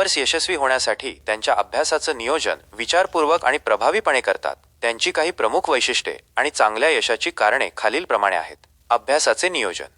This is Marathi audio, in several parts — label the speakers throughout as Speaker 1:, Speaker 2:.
Speaker 1: टॉपर्स यशस्वी होण्यासाठी त्यांच्या अभ्यासाचं नियोजन विचारपूर्वक आणि प्रभावीपणे करतात. त्यांची काही प्रमुख वैशिष्ट्ये आणि चांगल्या यशाची कारणे खालीलप्रमाणे आहेत. अभ्यासाचे नियोजन.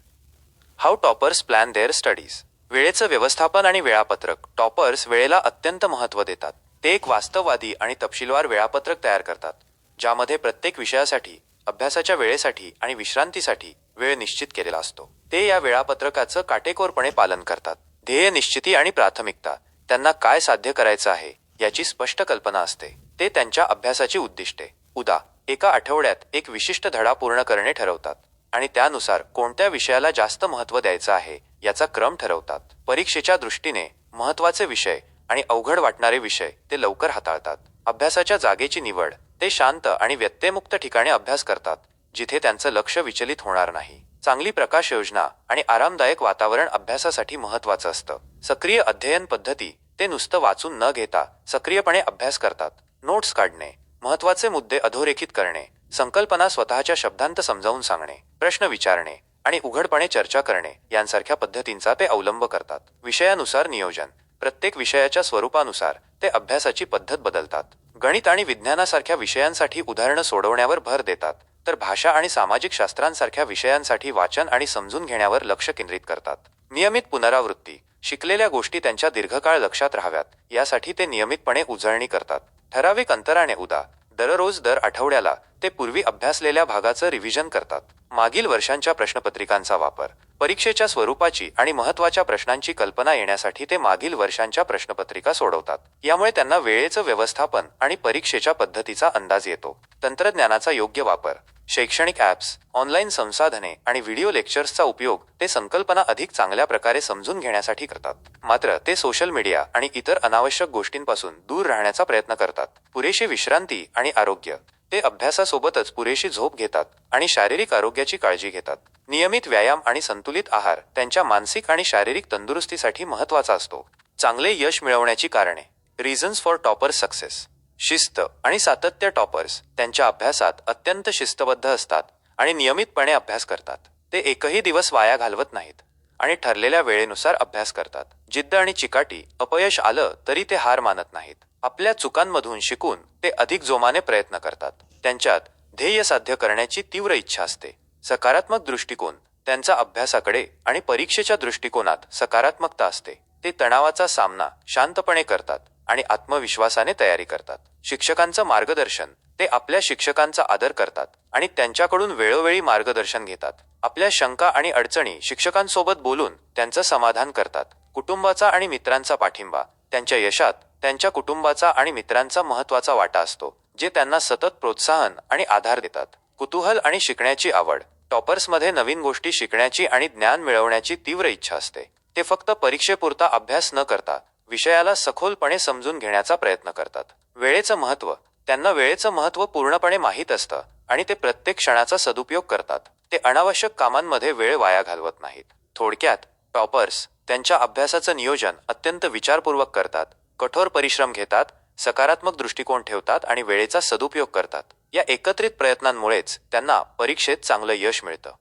Speaker 1: How toppers plan their studies वेळेचं व्यवस्थापन आणि वेळापत्रक. टॉपर्स वेळेला अत्यंत महत्त्व देतात. ते एक वास्तववादी आणि तपशीलवार वेळापत्रक तयार करतात ज्यामध्ये प्रत्येक विषयासाठी अभ्यासाच्या वेळेसाठी आणि विश्रांतीसाठी वेळ निश्चित केलेला असतो. ते या वेळापत्रकाचं काटेकोरपणे पालन करतात. ध्येय निश्चिती आणि प्राथमिकता. त्यांना काय साध्य करायचं आहे याची स्पष्ट कल्पना असते. ते त्यांच्या अभ्यासाची उद्दिष्टे उदा एका आठवड्यात एक विशिष्ट धडा पूर्ण करणे ठरवतात आणि त्यानुसार कोणत्या विषयाला जास्त महत्त्व द्यायचं आहे याचा क्रम ठरवतात. परीक्षेच्या दृष्टीने महत्त्वाचे विषय आणि अवघड वाटणारे विषय ते लवकर हाताळतात. अभ्यासाच्या जागेची निवड ते शांत आणि व्यत्ययमुक्त ठिकाणी अभ्यास करतात जिथे त्यांचं लक्ष विचलित होणार नाही. चांगली प्रकाश योजना आणि आरामदायक वातावरण अभ्यासासाठी महत्त्वाचं असतं. सक्रिय अध्ययन पद्धती ते नुसतं वाचून न घेता सक्रियपणे अभ्यास करतात. नोट्स काढणे महत्त्वाचे मुद्दे अधोरेखित करणे संकल्पना स्वतःच्या शब्दांत समजावून सांगणे प्रश्न विचारणे आणि उघडपणे चर्चा करणे यांसारख्या पद्धतींचा ते अवलंब करतात. विषयानुसार नियोजन प्रत्येक विषयाच्या स्वरूपानुसार ते अभ्यासाची पद्धत बदलतात. गणित आणि विज्ञानासारख्या विषयांसाठी उदाहरणं सोडवण्यावर भर देतात तर भाषा आणि सामाजिक शास्त्रांसारख्या विषयांसाठी वाचन आणि समजून घेण्यावर लक्ष केंद्रित करतात. नियमित पुनरावृत्ती शिकलेल्या गोष्टी त्यांच्या दीर्घकाळ लक्षात राहाव्यात. यासाठी ते नियमितपणे उजळणी करतात. ठराविक अंतराने उदा. दररोज दर आठवड्याला ते पूर्वी अभ्यासलेल्या भागाचं रिव्हिजन करतात. मागील वर्षांच्या प्रश्नपत्रिकांचा वापर. परीक्षेच्या स्वरूपाची आणि महत्त्वाच्या प्रश्नांची कल्पना येण्यासाठी ते मागील वर्षांच्या प्रश्नपत्रिका सोडवतात. यामुळे त्यांना वेळेचं व्यवस्थापन आणि परीक्षेच्या पद्धतीचा अंदाज येतो. तंत्रज्ञानाचा योग्य वापर. शैक्षणिक ॲप्स ऑनलाईन संसाधने आणि व्हिडिओ लेक्चर्सचा उपयोग ते संकल्पना अधिक चांगल्या प्रकारे समजून घेण्यासाठी करतात. मात्र ते सोशल मीडिया आणि इतर अनावश्यक गोष्टींपासून दूर राहण्याचा प्रयत्न करतात. पुरेशी विश्रांती आणि आरोग्य. ते अभ्यासासोबतच पुरेशी झोप घेतात आणि शारीरिक आरोग्याची काळजी घेतात. नियमित व्यायाम आणि संतुलित आहार त्यांच्या मानसिक आणि शारीरिक तंदुरुस्तीसाठी महत्त्वाचा असतो. चांगले यश मिळवण्याची कारणे. रिझन्स फॉर टॉपर सक्सेस शिस्त आणि सातत्य टॉपर्स त्यांच्या अभ्यासात अत्यंत शिस्तबद्ध असतात आणि नियमितपणे अभ्यास करतात. ते एकही दिवस वाया घालवत नाहीत आणि ठरलेल्या वेळेनुसार अभ्यास करतात. जिद्द आणि चिकाटी अपयश आलं तरी ते हार मानत नाहीत. आपल्या चुकांमधून शिकून ते अधिक जोमाने प्रयत्न करतात. त्यांच्यात ध्येय साध्य करण्याची तीव्र इच्छा असते. सकारात्मक दृष्टिकोन त्यांचा अभ्यासाकडे आणि परीक्षेच्या दृष्टिकोनात सकारात्मकता असते. ते तणावाचा सामना शांतपणे करतात. आणि आत्मविश्वासाने तयारी करतात. शिक्षकांचं मार्गदर्शन ते आपल्या शिक्षकांचा आदर करतात आणि त्यांच्याकडून वेळोवेळी मार्गदर्शन घेतात. आपल्या शंका आणि अडचणी शिक्षकांसोबत बोलून त्यांचं समाधान करतात. कुटुंबाचा आणि मित्रांचा पाठिंबा त्यांच्या यशात त्यांच्या कुटुंबाचा आणि मित्रांचा महत्त्वाचा वाटा असतो जे त्यांना सतत प्रोत्साहन आणि आधार देतात. कुतूहल आणि शिकण्याची आवड टॉपर्समध्ये नवीन गोष्टी शिकण्याची आणि ज्ञान मिळवण्याची तीव्र इच्छा असते. ते फक्त परीक्षेपुरता अभ्यास न करता विषयाला सखोलपणे समजून घेण्याचा प्रयत्न करतात. वेळेचं महत्त्व त्यांना वेळेचं महत्त्व पूर्णपणे माहीत असतं आणि ते प्रत्येक क्षणाचा सदुपयोग करतात. ते अनावश्यक कामांमध्ये वेळ वाया घालवत नाहीत. थोडक्यात टॉपर्स त्यांच्या अभ्यासाचं नियोजन अत्यंत विचारपूर्वक करतात कठोर परिश्रम घेतात सकारात्मक दृष्टिकोन ठेवतात आणि वेळेचा सदुपयोग करतात. या एकत्रित प्रयत्नांमुळेच त्यांना परीक्षेत चांगलं यश मिळतं.